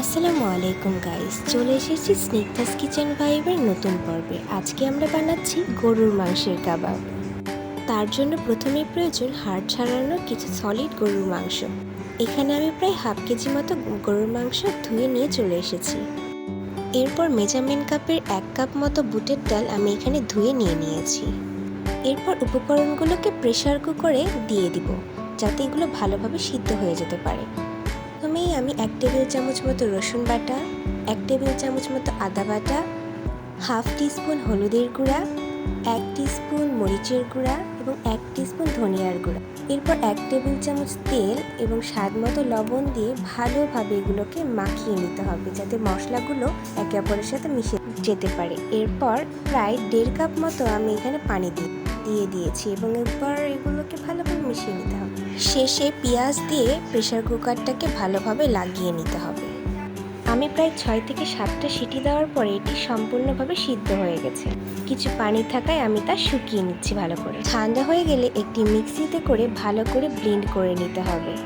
আসসালামু আলাইকুম গাইস চলে এসেছি স্নিগ্ধাস কিচেন ভাইবের নতুন পর্বে। আজকে আমরা বানাচ্ছি গরুর মাংসের কাবাব। তার জন্য প্রথমেই প্রয়োজন হাড় ছাড়ানোর কিছু সলিড গরুর মাংস। এখানে আমি প্রায় হাফ কেজি মতো গরুর মাংস ধুয়ে নিয়ে চলে এসেছি। এরপর মেজারমেন্ট কাপের এক কাপ মতো বুটের ডাল আমি এখানে ধুয়ে নিয়ে নিয়েছি। এরপর উপকরণগুলোকে প্রেসার কুকারে দিয়ে দিব, যাতে এগুলো ভালোভাবে সিদ্ধ হয়ে যেতে পারে। প্রথমেই আমি এক টেবিল চামচ মতো রসুন বাটা, এক টেবিল চামচ মতো আদা বাটা, হাফ টিস্পুন হলুদের গুঁড়া, এক টিস্পুন মরিচের গুঁড়া এবং এক টিস্পুন ধনিয়ার গুঁড়া। এরপর এক টেবিল চামচ তেল এবং স্বাদ মতো লবণ দিয়ে ভালোভাবে এগুলোকে মাখিয়ে নিতে হবে যাতে মশলাগুলো একে অপরের সাথে মিশে যেতে পারে। এরপর প্রায় দেড় কাপ মতো আমি এখানে পানি দিই দিয়ে দিয়েছি এবং এরপর এগুলোকে ভালোভাবে মিশিয়ে নিতে হবে। শেষে পেঁয়াজ দিয়ে প্রেসার কুকারটাকে ভালোভাবে লাগিয়ে নিতে হবে। আমি প্রায় ছয় থেকে সাতটা সিটি দেওয়ার পরে এটি সম্পূর্ণভাবে সিদ্ধ হয়ে গেছে। কিছু পানি থাকায় আমি তা শুকিয়ে নিচ্ছি ভালো করে। ঠান্ডা হয়ে গেলে একটি মিক্সিতে করে ভালো করে ব্লেন্ড করে নিতে হবে।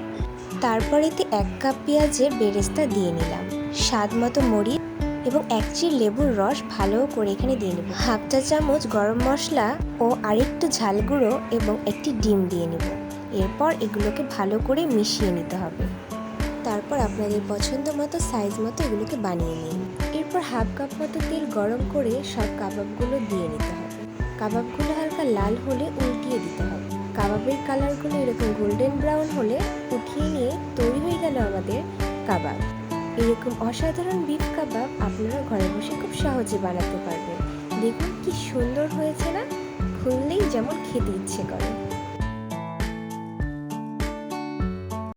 তারপর এতে এক কাপ পেঁয়াজের বেরেস্তা দিয়ে নিলাম। স্বাদ মতো মরিচ এবং এক চির লেবুর রস ভালো করে এখানে দিয়ে নেব। হাফ চা চামচ গরম মশলা ও আরেকটু ঝাল গুঁড়ো এবং একটি ডিম দিয়ে নেব। এরপর এগুলোকে ভালো করে মিশিয়ে নিতে হবে। তারপর আপনাদের পছন্দ মতো সাইজ মতো এগুলোকে বানিয়ে নিন। এরপর হাফ কাপ মতো তেল গরম করে সব কাবাবগুলো দিয়ে নিতে হবে। কাবাবগুলো হালকা লাল হলে উল্টিয়ে দিতে হবে। কাবাবের কালারগুলো এরকম গোল্ডেন ব্রাউন হলে উঠিয়ে নিয়ে তৈরি হয়ে গেল আমাদের কাবাব। এরকম অসাধারণ বিফ কাবাব আপনারা ঘরে বসে খুব সহজে বানাতে পারবেন। দেখুন কি সুন্দর হয়েছে না? খুললেই যেমন খেতে ইচ্ছে করে।